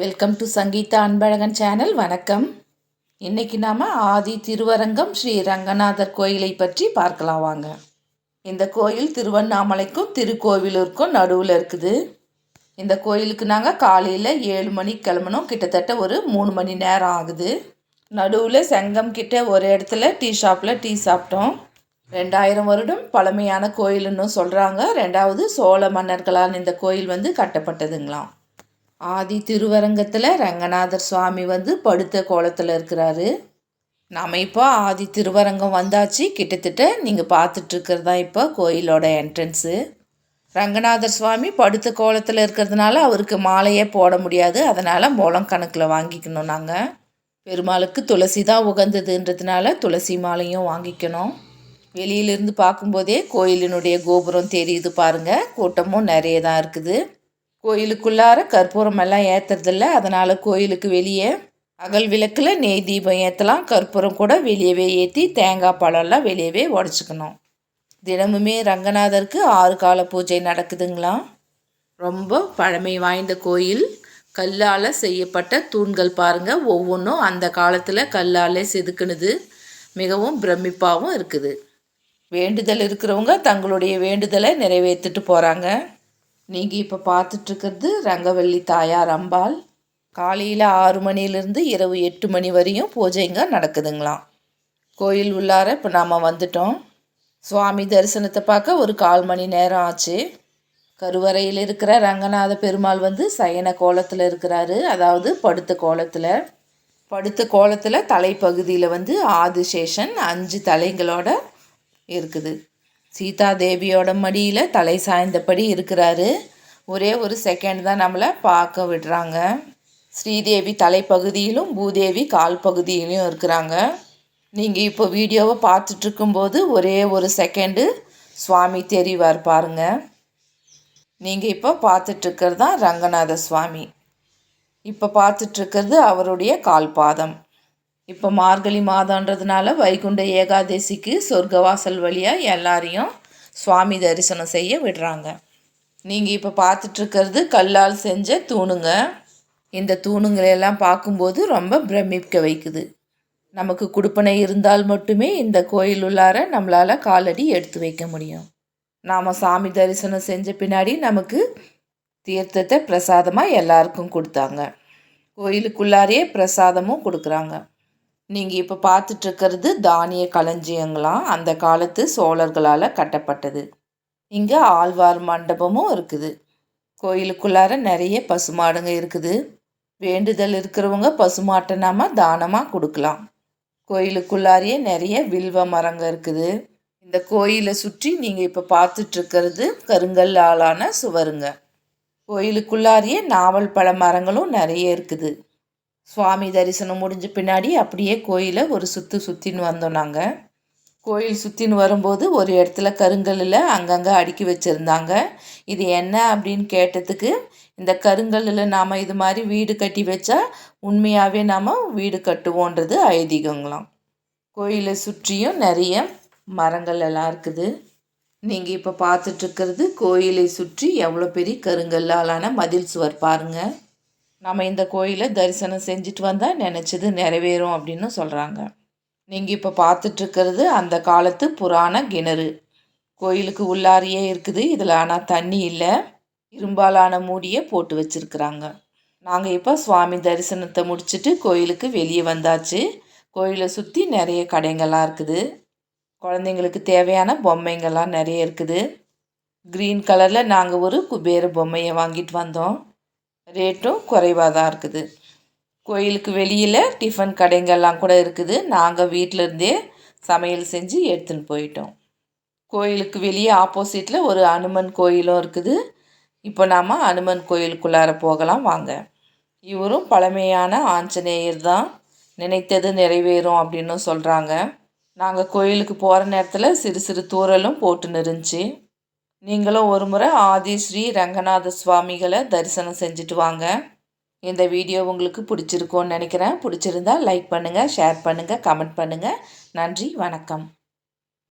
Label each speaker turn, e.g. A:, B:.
A: Welcome to Sangeetha Anbazhagan channel வணக்கம். இன்னைக்கு நாம் ஆதி திருவரங்கம் ஸ்ரீ ரங்கநாதர் கோயிலை பற்றி பார்க்கலாம் வாங்க. இந்த கோயில் திருவண்ணாமலைக்கும் திருக்கோவிலூருக்கும் நடுவில் இருக்குது. இந்த கோயிலுக்கு நாங்கள் காலையில் ஏழு மணிக்கு கிளம்பணும் கிட்டத்தட்ட ஒரு மூணு மணி நேரம் ஆகுது. நடுவில் செங்கம் கிட்ட ஒரு இடத்துல டீ ஷாப்பில் டீ சாப்பிட்டோம். ரெண்டாயிரம் வருடம் பழமையான கோயிலுன்னு சொல்கிறாங்க ரெண்டாவது சோழ மன்னர்களால் இந்த கோயில் வந்து கட்டப்பட்டதுங்களாம். ஆதி திருவரங்கத்தில் ரங்கநாதர் சுவாமி வந்து படுத்த கோலத்தில் இருக்கிறாரு. நாம் இப்போ ஆதி திருவரங்கம் வந்தாச்சு. கிட்டத்தட்ட நீங்கள் பார்த்துட்ருக்கிறது தான் இப்போ கோயிலோட என்ட்ரன்ஸு ரங்கநாதர் சுவாமி படுத்த கோலத்தில் இருக்கிறதுனால அவருக்கு மாலையே போட முடியாது. அதனால் மூலம் கணக்கில் வாங்கிக்கணும் நாங்கள் பெருமாளுக்கு துளசி தான் உகந்ததுன்றதுனால துளசி மாலையும் வாங்கிக்கணும். வெளியிலிருந்து பார்க்கும்போதே கோயிலினுடைய கோபுரம் தெரியுது பாருங்கள் கூட்டமும் நிறைய தான் இருக்குது. கோயிலுக்குள்ளார கற்பூரம் எல்லாம் ஏற்றுறதில்ல அதனால் கோயிலுக்கு வெளியே அகல் விளக்கில் நெய் தீபம் ஏற்றலாம் கற்பூரம் கூட வெளியவே ஏற்றி தேங்காய் பழம்லாம் வெளியவே உடச்சிக்கணும். தினமுமே ரங்கநாதருக்கு ஆறு கால பூஜை நடக்குதுங்களா? ரொம்ப பழமை வாய்ந்த கோயில். கல்லால் செய்யப்பட்ட தூண்கள் பாருங்கள் ஒவ்வொன்றும் அந்த காலத்தில் கல்லால் செதுக்குனது. மிகவும் பிரமிப்பாகவும் இருக்குது. வேண்டுதல் இருக்கிறவங்க தங்களுடைய வேண்டுதலை நிறைவேற்றிட்டு போகிறாங்க நீங்கள் இப்போ பார்த்துட்ருக்கிறது ரங்கவல்லி தாயார் அம்பாள். காலையில் ஆறு மணிலேருந்து இரவு எட்டு மணி வரையும் பூஜைங்க நடக்குதுங்களாம். கோயில் உள்ளார இப்போ நாம் வந்துட்டோம். சுவாமி தரிசனத்தை பார்க்க ஒரு கால் மணி நேரம் ஆச்சு. கருவறையில் இருக்கிற ரங்கநாத பெருமாள் வந்து சயன கோலத்தில் இருக்கிறாரு. அதாவது படுத்த கோலத்தில். படுத்த கோலத்தில் தலைப்பகுதியில் வந்து ஆதிசேஷன் அஞ்சு தலைங்களோட இருக்குது. சீதா தேவியோட மடியில் தலை சாய்ந்தபடி இருக்கிறாரு. ஒரே ஒரு செகண்ட் தான் நம்மளை பார்க்க விடுறாங்க. ஸ்ரீதேவி தலைப்பகுதியிலும் பூதேவி கால் பகுதியிலையும் இருக்கிறாங்க. நீங்கள் இப்போ வீடியோவை பார்த்துட்ருக்கும்போது ஒரே ஒரு செகண்டு சுவாமி தெரிவார் பாருங்க. நீங்கள் இப்போ பார்த்துட்ருக்கிறது தான் ரங்கநாத சுவாமி. இப்போ பார்த்துட்ருக்கிறது அவருடைய கால்பாதம். இப்போ மார்கழி மாதன்றதுனால வைகுண்ட ஏகாதசிக்கு சொர்க்கவாசல் வழியாக எல்லாரையும் சுவாமி தரிசனம் செய்ய விடுறாங்க. நீங்கள் இப்போ பார்த்துட்ருக்கிறது கல்லால் செஞ்ச தூணுங்க. இந்த தூணுங்களெல்லாம் பார்க்கும்போது ரொம்ப பிரமிக்க வைக்குது. நமக்கு கொடுப்பனை இருந்தால் மட்டுமே இந்த கோயில் உள்ளார நம்மளால் காலடி எடுத்து வைக்க முடியும். நாம் சாமி தரிசனம் செஞ்ச பின்னாடி நமக்கு தீர்த்தத்தை பிரசாதமாக எல்லாருக்கும் கொடுத்தாங்க. கோயிலுக்குள்ளாரையே பிரசாதமும் கொடுக்குறாங்க. நீங்கள் இப்போ பார்த்துட்ருக்கிறது தானிய களஞ்சியங்களாம் அந்த காலத்து சோழர்களால் கட்டப்பட்டது. இங்கே ஆழ்வார் மண்டபமும் இருக்குது. கோயிலுக்குள்ளார நிறைய பசுமாடுங்க இருக்குது. வேண்டுதல் இருக்கிறவங்க பசுமாட்டை நாம் தானமாக கொடுக்கலாம். கோயிலுக்குள்ளாரையே நிறைய வில்வ மரங்க இருக்குது. இந்த கோயிலை சுற்றி நீங்கள் இப்போ பார்த்துட்ருக்கிறது கருங்கல் ஆளான சுவருங்க. கோயிலுக்குள்ளாரையே நாவல் பழ மரங்களும் நிறைய இருக்குது. சுவாமி தரிசனம் முடிஞ்ச பின்னாடி அப்படியே கோயிலை ஒரு சுற்று சுற்றின்னு வந்தோம் நாங்கள் கோயில் சுற்றின்னு வரும்போது ஒரு இடத்துல கருங்கல்லில் அங்கங்கே அடுக்கி வச்சுருந்தாங்க. இது என்ன அப்படின்னு கேட்டதுக்கு இந்த கருங்கல்லில் நாம் இது மாதிரி வீடு கட்டி வச்சா உண்மையாகவே நாம் வீடு கட்டுவோன்றது ஐதீகங்களாம். கோயிலை சுற்றியும் நிறைய மரங்கள் எல்லாம் இருக்குது. நீங்கள் இப்போ பார்த்துட்ருக்கிறது கோயிலை சுற்றி எவ்வளோ பெரிய கருங்கல்லாலான மதில் சுவர் பாருங்கள் நம்ம இந்த கோயிலை தரிசனம் செஞ்சுட்டு வந்தால் நினச்சது நிறைவேறும் அப்படின்னு சொல்கிறாங்க நீங்கள் இப்போ பார்த்துட்ருக்கிறது அந்த காலத்து புராண கிணறு. கோயிலுக்கு உள்ளாரியே இருக்குது. இதில் ஆனால் தண்ணி இல்லை. இரும்பாலான மூடியை போட்டு வச்சுருக்குறாங்க. நாங்கள் இப்போ சுவாமி தரிசனத்தை முடிச்சுட்டு கோயிலுக்கு வெளியே வந்தாச்சு. கோயிலை சுற்றி நிறைய கடைங்கள்லாம் இருக்குது. குழந்தைங்களுக்கு தேவையான பொம்மைங்கள்லாம் நிறைய இருக்குது. க்ரீன் கலரில் நாங்கள் ஒரு குபேர பொம்மையை வாங்கிட்டு வந்தோம். ரேட்டும் குறைவாக தான் இருக்குது. கோயிலுக்கு வெளியில் டிஃபன் கடைங்கள்லாம் கூட இருக்குது. நாங்கள் வீட்டிலருந்தே சமையல் செஞ்சு எடுத்துன்னு போயிட்டோம். கோயிலுக்கு வெளியே ஆப்போசிட்டில் ஒரு அனுமன் கோயிலும் இருக்குது. இப்போ நாம் அனுமன் கோயிலுக்குள்ளார போகலாம் வாங்க. இவரும் பழமையான ஆஞ்சநேயர் தான். நினைத்தது நிறைவேறும் அப்படின்னு சொல்கிறாங்க நாங்கள் கோயிலுக்கு போகிற நேரத்தில் சிறு சிறு தூரலும் போட்டுன்னு இருந்துச்சு நீங்களும் ஒரு முறை ஆதி ஸ்ரீ ரங்கநாத சுவாமிகளை தரிசனம் செஞ்சுட்டு வாங்க. இந்த வீடியோ உங்களுக்கு பிடிச்சிருக்கோன்னு நினைக்கிறேன். பிடிச்சிருந்தா லைக் பண்ணுங்கள் ஷேர் பண்ணுங்கள் கமெண்ட் பண்ணுங்கள் நன்றி வணக்கம்.